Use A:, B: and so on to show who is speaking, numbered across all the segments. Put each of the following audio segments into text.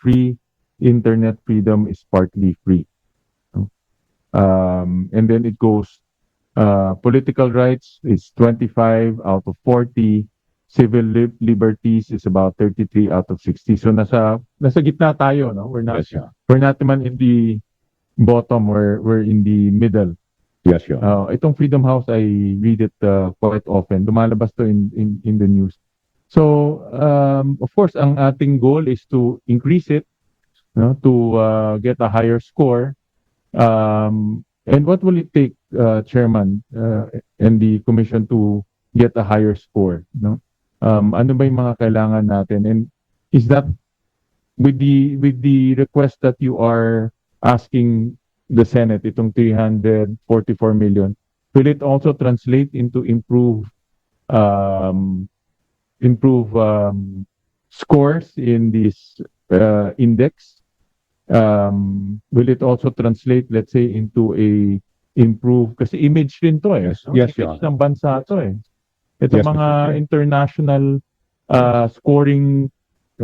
A: free, internet freedom is partly free. Um, and then it goes, uh, political rights is 25 out of 40, civil lib- liberties is about 33 out of 60. So nasa nasa gitna tayo, no? We're not
B: Yes, Your
A: we're not naman in the bottom, we're we're in the middle.
B: Yes, Honor.
A: Uh, itong Freedom House, I read it uh, quite often. Lumalabas to in, in, in the news. So, um, of course, ang ating goal is to increase it, no, to uh, get a higher score. Um, and what will it take, uh, Chairman, uh, and the Commission to get a higher score? No? Um, ano ba yung mga kailangan natin? And is that with the with the request that you are asking the Senate, itong 344 million, will it also translate into improve um, improve um, scores in this uh, index? Um, will it also translate, let's say, into a improve kasi image rin to eh.
B: Yes,
A: no?
B: yes,
A: image ng bansa to eh. Ito
B: Yes,
A: mga international uh, scoring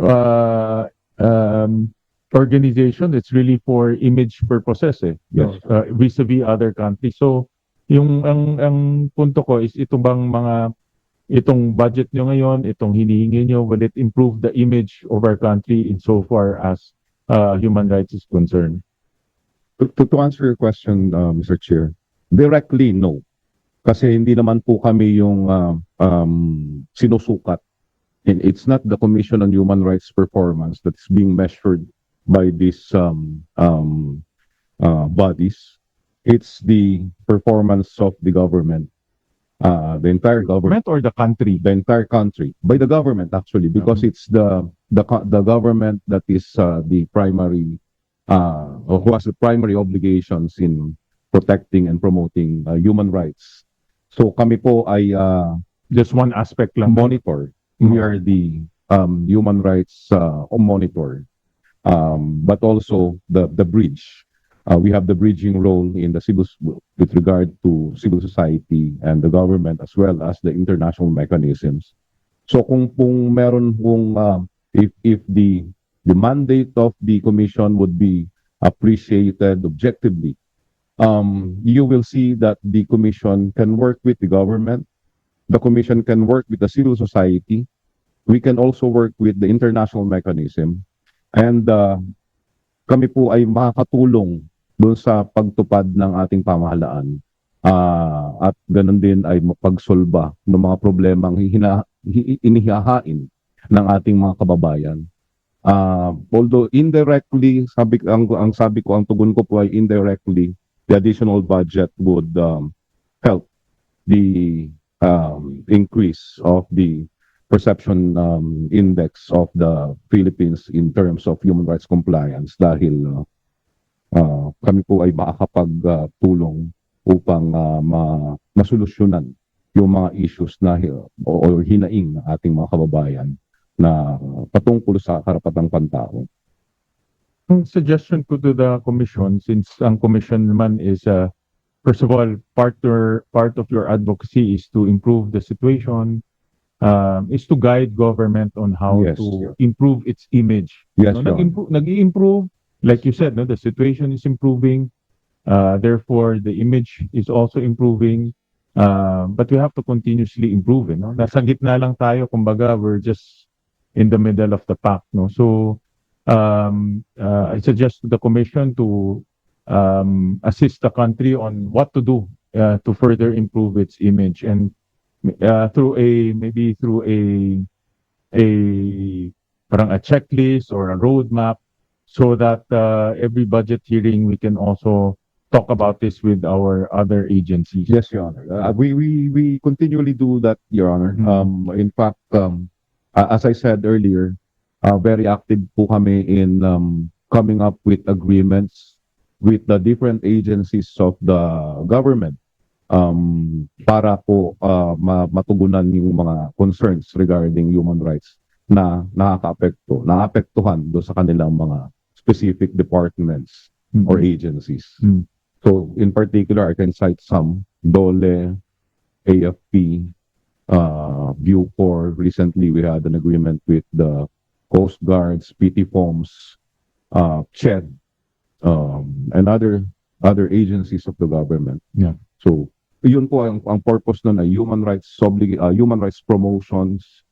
A: uh, um, organization it's really for image purposes eh
B: Yes.
A: uh, vis-a-vis other countries so yung ang ang punto ko is ito bang mga itong budget nyo ngayon itong hinihingi nyo will it improve the image of our country in so far as uh, human rights is concerned
B: To, to, answer your question, uh, Mr. Chair, directly, no. Kasi hindi naman po kami yung uh, um, sinusukat. And it's not the Commission on Human Rights performance that's being measured by these um, um, uh, bodies. It's the performance of the government, uh, the entire government.
A: or the country?
B: The entire country. By the government actually because it's the the the government that is uh, the primary uh or who has the primary obligations in protecting and promoting uh, human rights. So kami po ay uh,
A: just one aspect lang.
B: monitor. We are the um, human rights uh, monitor. Um, but also the the bridge uh, we have the bridging role in the civil with regard to civil society and the government as well as the international mechanisms so kung kung meron kung uh, if if the the mandate of the commission would be appreciated objectively um, you will see that the commission can work with the government the commission can work with the civil society. We can also work with the international mechanism. And uh, kami po ay makakatulong doon sa pagtupad ng ating pamahalaan. Ah, at ganun din ay mapagsolba ng mga problemang hihina, hi- inihahain ng ating mga kababayan. Ah, although indirectly, sabi, ang, ang sabi ko, ang tugon ko po ay indirectly, the additional budget would um, help the um, increase of the perception um, index of the Philippines in terms of human rights compliance dahil uh, uh, kami po ay makakapagtulong upang uh, ma masolusyonan yung mga issues na o, o hinaing ng ating mga kababayan na patungkol sa karapatang pantao.
A: Ang suggestion ko to the commission, since ang commission naman is, uh, first of all, part or part of your advocacy is to improve the situation, um, is to guide government on how
B: Yes.
A: to improve its image.
B: Yes,
A: no,
B: Your
A: nag-improve, nag-improve, like you said, no, the situation is improving. Uh, therefore, the image is also improving. Uh, but we have to continuously improve. Eh, no? Nasa gitna lang tayo, kumbaga, we're just in the middle of the pack. No? So, um, uh, I suggest to the Commission to um, assist the country on what to do uh, to further improve its image and uh, through a maybe through a a parang a checklist or a roadmap so that uh, every budget hearing we can also talk about this with our other agencies.
B: Yes, Your Honor. Uh, we, we, we continually do that, Your Honor.
A: Mhm.
B: Um, in fact, um, as I said earlier, uh, very active po kami in um, coming up with agreements with the different agencies of the government um, para po uh, ma- matugunan yung mga concerns regarding human rights na nakaka-apekto, naapektuhan do sa kanilang mga specific departments
A: Mhm.
B: or agencies.
A: Mm.
B: So in particular, I can cite some, DOLE, AFP, uh, Bucor. Recently, we had an agreement with the Coast Guards, PT FOMS, uh, CHED, um, and other other agencies of the government.
A: Yeah.
B: So, yun po ang, ang purpose nun ay human rights oblig uh, human rights promotions,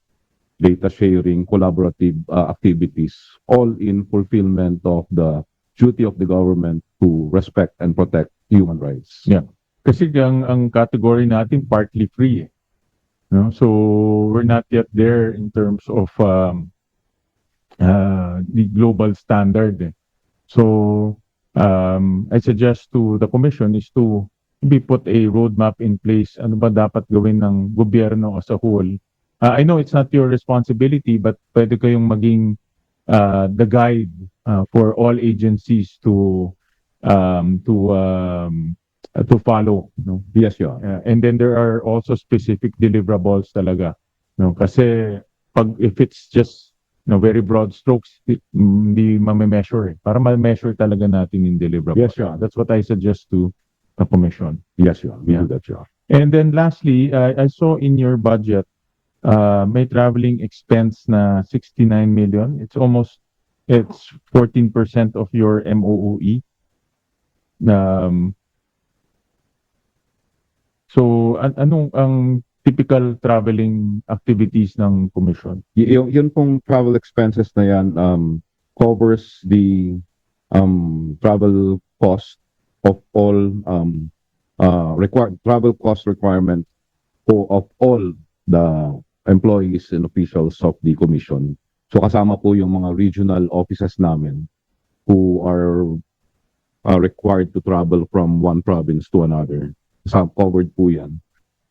B: data sharing, collaborative uh, activities, all in fulfillment of the duty of the government to respect and protect human rights.
A: Yeah. Kasi ang, ang category natin partly free. Eh. No? So we're not yet there in terms of um, uh, the global standard. Eh. So um, I suggest to the commission is to be put a roadmap in place. Ano ba dapat gawin ng gobyerno as a whole? Uh, I know it's not your responsibility but pwede kayong maging uh, the guide uh, for all agencies to um, to um, uh, to follow. No?
B: Yes, Honor.
A: Uh, and then there are also specific deliverables talaga. No? Kasi pag if it's just no very broad strokes, hindi ma-measure eh. Para ma-measure talaga natin yung deliverables.
B: Yes, Honor.
A: That's what I suggest to the commission.
B: Yes, Your Honor. We
A: Yeah.
B: do that, Honor.
A: And then lastly, I I saw in your budget, uh, may traveling expense na 69 million. It's almost, it's 14% of your MOOE. Um, so, an anong ang typical traveling activities ng commission?
B: Y- yun pong travel expenses na yan um, covers the um, travel cost of all um, uh, require, travel cost requirement of all the employees and officials of the commission. So kasama po yung mga regional offices namin who are uh, required to travel from one province to another. So covered po yan.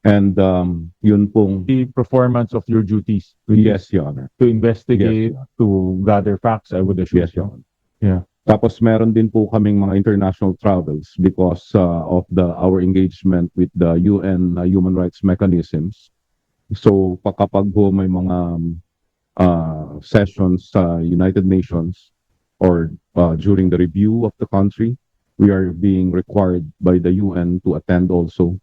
B: And um, yun pong
A: The performance of your duties. is
B: Yes, Your Honor.
A: To investigate,
B: Yes,
A: to gather facts, I would assume.
B: Yes, Your Honor.
A: Yeah.
B: Tapos meron din po kaming mga international travels because uh, of the our engagement with the UN uh, human rights mechanisms. So pa- kapag po may mga uh, sessions sa United Nations or uh, during the review of the country, we are being required by the UN to attend also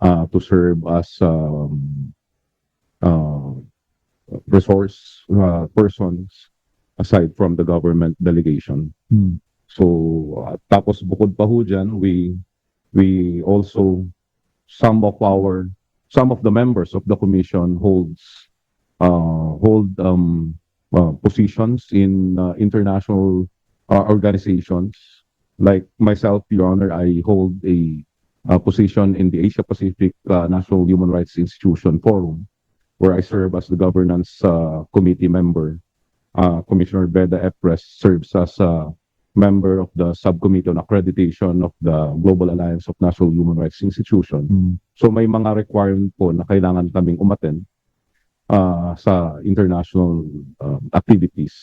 B: uh, to serve as um, uh, resource uh, persons aside from the government delegation.
A: Hmm.
B: So, uh, tapos bukod pa ho dyan, we, we also, some of our, some of the members of the commission holds, uh, hold, um, uh, positions in, uh, international, uh, organizations. Like myself, Your Honor, I hold a, uh, position in the Asia Pacific, uh, National Human Rights Institution Forum, where I serve as the governance, uh, committee member. Uh, Commissioner Beda Epres serves as, uh, member of the subcommittee on accreditation of the Global Alliance of National Human Rights Institution.
A: Hmm.
B: So may mga requirement po na kailangan kaming umaten uh, sa international uh, activities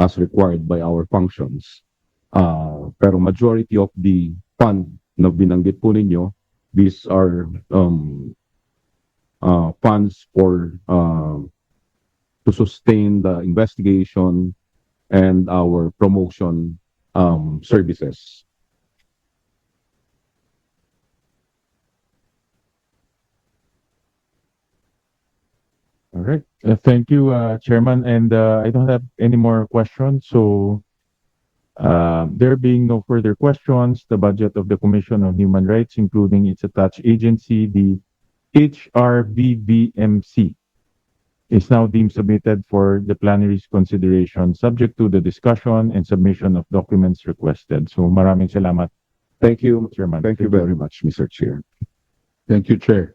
B: as required by our functions. Uh, pero majority of the fund na binanggit po ninyo, these are um, uh, funds for uh, to sustain the investigation and our promotion um, services.
A: All right. Uh, thank you, uh, Chairman. And uh, I don't have any more questions. So uh, there being no further questions, the budget of the Commission on Human Rights, including its attached agency, the HRVVMC, is now deemed submitted for the plenary's consideration, subject to the discussion and submission of documents requested. So maraming salamat,
B: Thank you.
A: Chairman.
B: Thank you very much, Mr. Chair.
C: Thank you, Chair.